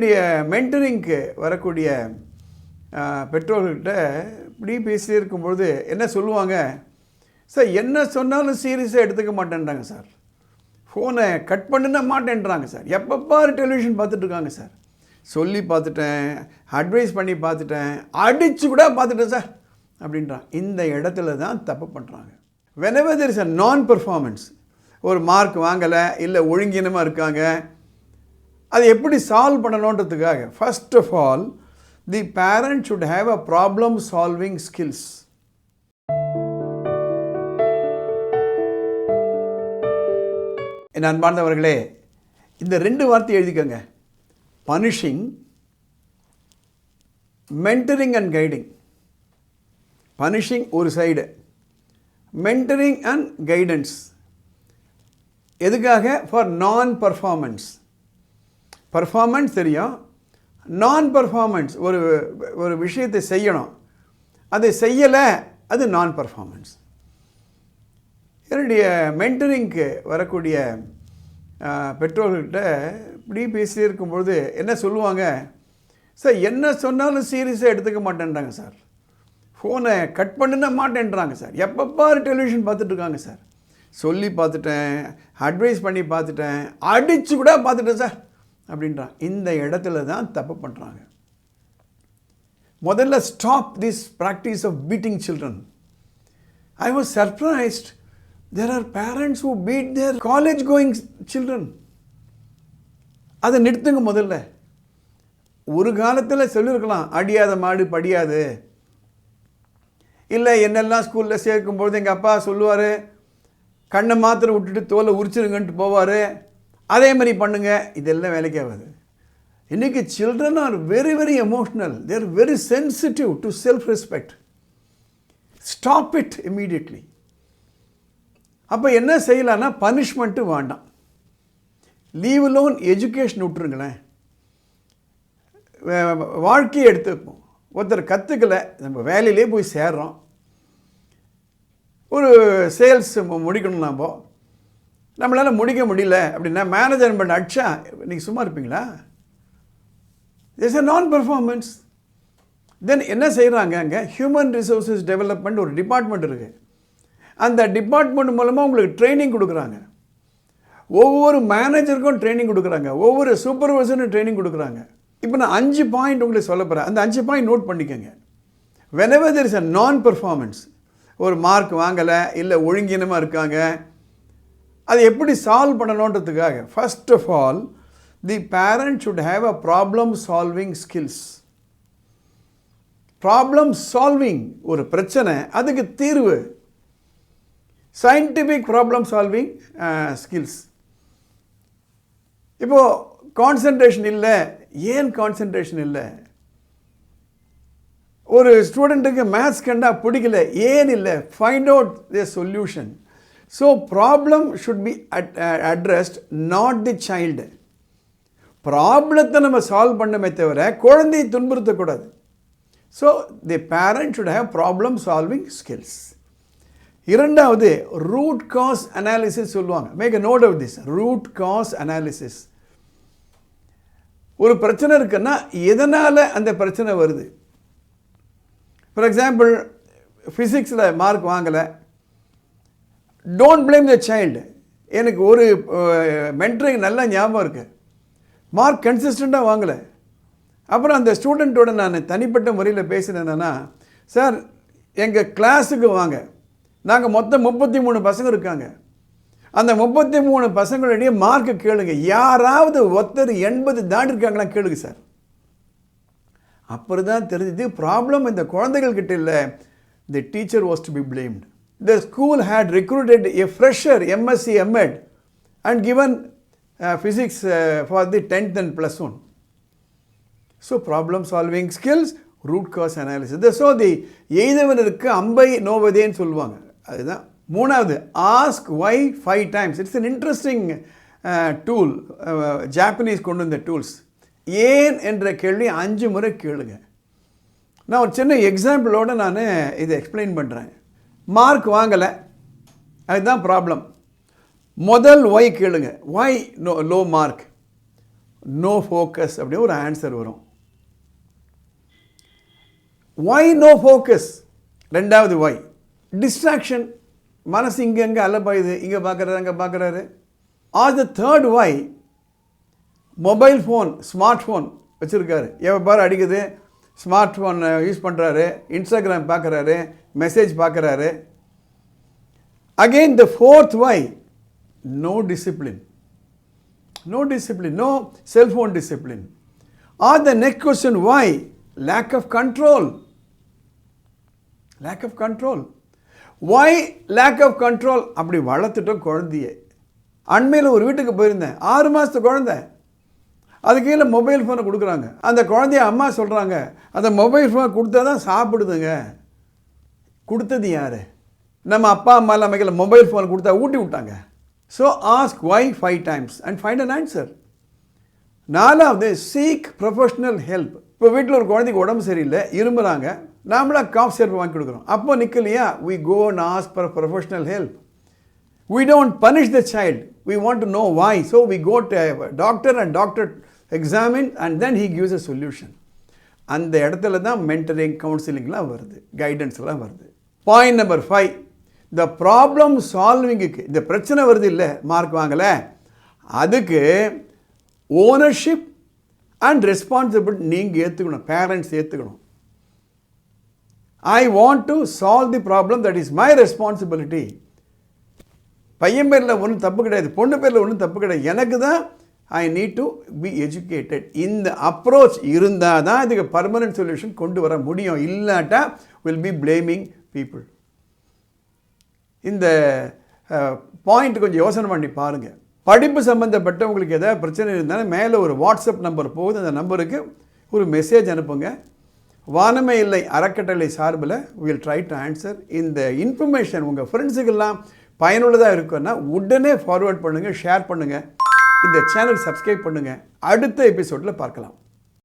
என்னுடைய மென்டரிங்க்கு வரக்கூடிய பெற்றோர்கள்கிட்ட இப்படி பேசிட்டே இருக்கும்பொழுது என்ன சொல்லுவாங்க? சார் என்ன சொன்னாலும் சீரியஸாக எடுத்துக்க மாட்டேன்றாங்க சார். ஃபோனை கட் பண்ணுன மாட்டேன்றாங்க சார். எப்போ பாரு டெலிவிஷன் பார்த்துட்ருக்காங்க சார். சொல்லி பார்த்துட்டேன் அட்வைஸ் பண்ணி பார்த்துட்டேன் அடித்து கூட பார்த்துட்டேன் சார் அப்படின்றான். இந்த இடத்துல தான் தப்பு பண்ணுறாங்க whenever there is நான் பெர்ஃபார்மன்ஸ் ஒரு மார்க் வாங்கலை இல்லை ஒழுங்கினமாக இருக்காங்க அது எப்படி solve பண்ணணுன்றதுக்காக first of all the parent should have a problem solving skills என் அன்பார்ந்தவர்களே இந்த ரெண்டு வார்த்தை எழுதிக்கோங்க. Punishing mentoring and guiding punishing ஒரு சைடு மென்டரிங் அண்ட் கைடன்ஸ் எதுக்காக? ஃபார் நான் பர்ஃபார்மன்ஸ் பர்ஃபார்மன்ஸ் தெரியும். நான் பர்ஃபார்மன்ஸ் ஒரு ஒரு விஷயத்தை செய்யணும். அதை செய்யலை அது நான் பர்ஃபார்மன்ஸ் என்னுடைய மென்டரிங்க்கு வரக்கூடிய பெற்றோர்கள்கிட்ட இப்படி பேசிட்டே இருக்கும்பொழுது என்ன சொல்லுவாங்க? சார் என்ன சொன்னாலும் சீரியஸாக எடுத்துக்க மாட்டேன்றாங்க சார். ஃபோனை கட் பண்ணுன மாட்டேன்றாங்க சார். எப்போ பாரு டெலிவிஷன் பார்த்துட்ருக்காங்க சார். சொல்லி பார்த்துட்டேன் அட்வைஸ் பண்ணி பார்த்துட்டேன் அடித்து கூட பார்த்துட்டேன் சார். அப்படின்றான் இந்த இடத்துல தான் தப்பு பண்ணுறாங்க முதல்ல stop this practice of beating children I was surprised there are parents who beat their college going children அதை நிறுத்துங்க முதல்ல. ஒரு காலத்தில் சொல்லியிருக்கலாம் அடியாத மாடு படியாது. இல்லை என்னெல்லாம் ஸ்கூலில் சேர்க்கும்பொழுது எங்கள் அப்பா சொல்லுவார் கண்ணை மாத்திரை விட்டுட்டு தோலை உரிச்சிருங்கன்ட்டு போவார். அதே மாதிரி பண்ணுங்கள் இதெல்லாம் வேலைக்கு ஆகாது. இன்றைக்கி children are very very emotional they're very sensitive to self respect stop it immediately அப்போ என்ன செய்யலான்னா பனிஷ்மெண்ட்டு வேண்டாம். லீவ் லோன் எஜுகேஷன் விட்டுருங்களேன். வாழ்க்கையை எடுத்துப்போம் ஒருத்தர் கற்றுக்கல நம்ம வேலையிலே போய் சேர்றோம். ஒரு சேல்ஸ் முடிக்கணும் நம்ம நம்மளால் முடிக்க முடியல அப்படின்னா மேனேஜ்மெண்ட் அடிச்சா நீங்கள் சும்மா இருப்பீங்களா? இட்ஸ் எ நான் பெர்ஃபார்மன்ஸ் தென் என்ன செய்கிறாங்க அங்கே? ஹியூமன் ரிசோர்சஸ் டெவலப்மெண்ட் ஒரு டிபார்ட்மெண்ட் இருக்குது அந்த டிபார்ட்மெண்ட் மூலமாக உங்களுக்கு ட்ரைனிங் கொடுக்குறாங்க. ஒவ்வொரு மேனேஜருக்கும் ட்ரைனிங் கொடுக்குறாங்க. ஒவ்வொரு சூப்பர்வைசரும் ட்ரைனிங் கொடுக்குறாங்க. இப்போ நான் அஞ்சு பாயிண்ட் உங்களுக்கு சொல்ல போகிறேன் அந்த அஞ்சு பாயிண்ட் நோட் பண்ணிக்கோங்க. Whenever there is a non performance ஒரு மார்க் வாங்கலை இல்லை ஒழுங்கினமாக இருக்காங்க அது எப்படி solve பண்ணணுன்றதுக்காக first of all the parent should have a problem solving skills problem solving ஒரு பிரச்சனை அதுக்கு தீர்வு. சயின்டிஃபிக் ப்ராப்ளம் சால்விங் ஸ்கில்ஸ் இப்போது கான்சன்ட்ரேஷன் இல்லை. ஏன் கான்சன்ட்ரேஷன் இல்லை? ஒரு ஸ்டூடெண்ட்டுக்கு மேத்ஸ் கண்டா பிடிக்கல. ஏன் இல்லை? Find out the solution so problem should be addressed not the child ப்ராப்ளத்தை நம்ம சால்வ் பண்ணமே தவிர குழந்தையை துன்புறுத்தக்கூடாது. So the parent should have problem solving skills இரண்டாவது ரூட் காஸ் அனாலிசிஸ் சொல்லுவாங்க. Make a note of this root cause analysis ஒரு பிரச்சனை இருக்குன்னா எதனால் அந்த பிரச்சனை வருது? ஃபார் எக்ஸாம்பிள் ஃபிசிக்ஸில் மார்க் வாங்கலை. டோன்ட் பிளேம் த சைல்டு எனக்கு ஒரு மென்டரிங் நல்லா ஞாபகம் இருக்கு. மார்க் கன்சிஸ்டண்ட்டாக வாங்கலை. அப்புறம் அந்த ஸ்டூடெண்ட்டோட நான் தனிப்பட்ட முறையில் பேசினேன்னா சார் எங்கள் கிளாஸுக்கு வாங்க. நாங்கள் மொத்தம் முப்பத்தி மூணு பசங்க இருக்காங்க. அந்த முப்பத்தி மூணு பசங்களுடைய மார்க்கு கேளுங்க. யாராவது ஒருத்தர் எண்பது தாண்டி இருக்காங்களா கேளுங்க சார் அப்புறம் தான் தெரிஞ்சது. ப்ராப்ளம் இந்த குழந்தைகள்கிட்ட இல்லை. The teacher was to be blamed the school had recruited a fresher MSc MEd and given physics for the tenth and plus one so problem solving skills root cause analysis so the எய்தவனருக்கு அம்பை நோவதேன்னு சொல்லுவாங்க. அதுதான். மூணாவது ask why five times it's an interesting tool Japanese கொண்டு வந்த tools ஏன் என்ற கேள்வி அஞ்சு முறை கேளுங்க. நான் ஒரு சின்ன எக்ஸாம்பிளோடு நான் இதை எக்ஸ்பிளைன் பண்ணுறேன் மார்க் வாங்கலை. அதுதான் ப்ராப்ளம் முதல் ஒய் கேளுங்க. Why no low mark no focus அப்படின்னு ஒரு ஆன்சர் வரும். ஒய் நோ ஃபோக்கஸ் ரெண்டாவது ஒய் டிஸ்ட்ராக்ஷன் மனசு இங்கே அங்கே அலப்பாயுது இங்கே பார்க்குறாரு அங்கே பார்க்குறாரு or the third why mobile phone smart phone வச்சுருக்காரு. எவ்வளோ பாரு அடிக்குது? ஸ்மார்ட் ஃபோனை யூஸ் பண்ணுறாரு இன்ஸ்டாகிராம் பார்க்குறாரு மெசேஜ் பார்க்குறாரு again the fourth why no discipline no discipline no cellphone discipline or the next question why lack of control lack of control why lack of control அப்படி வளர்த்துட்டோம் குழந்தைய. அண்மையில் ஒரு வீட்டுக்கு போயிருந்தேன். ஆறு மாதத்து குழந்தை. அது கீழே மொபைல் ஃபோனை கொடுக்குறாங்க. அந்த குழந்தைய அம்மா சொல்கிறாங்க அந்த மொபைல் ஃபோன் கொடுத்தா தான் சாப்பிடுதுங்க. கொடுத்தது யார்? நம்ம அப்பா அம்மா இல்லாமல் கையில் மொபைல் ஃபோன் கொடுத்தா ஊட்டி விட்டாங்க. So ask why five times and find an answer நாலாவது சீக் ப்ரொஃபஷ்னல் ஹெல்ப் இப்போ வீட்டில் ஒரு குழந்தைக்கு உடம்பு சரியில்லை இரும்புறாங்க நாமளாக காஃப் சேர்ப்பு வாங்கி கொடுக்குறோம். அப்போ நிற்கலையா we go and ask for professional help we don't punish the child we want to know why so we go to doctor and doctor examine and then he gives a solution அந்த இடத்துல தான் mentoring கவுன்சிலிங்லாம் வருது கைடன்ஸ்லாம் வருது. Point number five இந்த problem சால்விங்குக்கு இந்த பிரச்சனை வருது இல்லை மார்க் வாங்கலை. அதுக்கு ஓனர்ஷிப் அண்ட் ரெஸ்பான்சிபிலிட்டி நீங்கள் ஏற்றுக்கணும் பேரண்ட்ஸ் ஏற்றுக்கணும் I want to solve the problem that is my responsibility பையன் பேரில் ஒன்றும் தப்பு கிடையாது பொண்ணு பேரில் ஒன்றும் தப்பு கிடையாது. எனக்கு தான் I need to be educated இந்த அப்ரோச் இருந்தால் தான் இதுக்கு பர்மனன்ட் சொல்யூஷன் கொண்டு வர முடியும். இல்லாட்டா வில் பி பிளேமிங் பீப்புள் இந்த பாயிண்ட் கொஞ்சம் யோசனை பண்ணி பாருங்கள் படிப்பு சம்மந்தப்பட்ட உங்களுக்கு எதாவது பிரச்சனை இருந்தாலும் மேலே ஒரு வாட்ஸ்அப் நம்பர் போகுது. அந்த நம்பருக்கு ஒரு மெசேஜ் அனுப்புங்க. வானமே இல்லை அறக்கட்டளை சார்பில் வில் ட்ரை டு ஆன்சர் இந்த இன்ஃபர்மேஷன் உங்கள் ஃப்ரெண்ட்ஸுக்கெல்லாம் பயனுள்ளதாக இருக்குன்னா உடனே ஃபார்வர்ட் பண்ணுங்கள் ஷேர் பண்ணுங்கள் இந்த சேனல் சப்ஸ்கிரைப் பண்ணுங்கள் அடுத்த எபிசோடில் பார்க்கலாம்.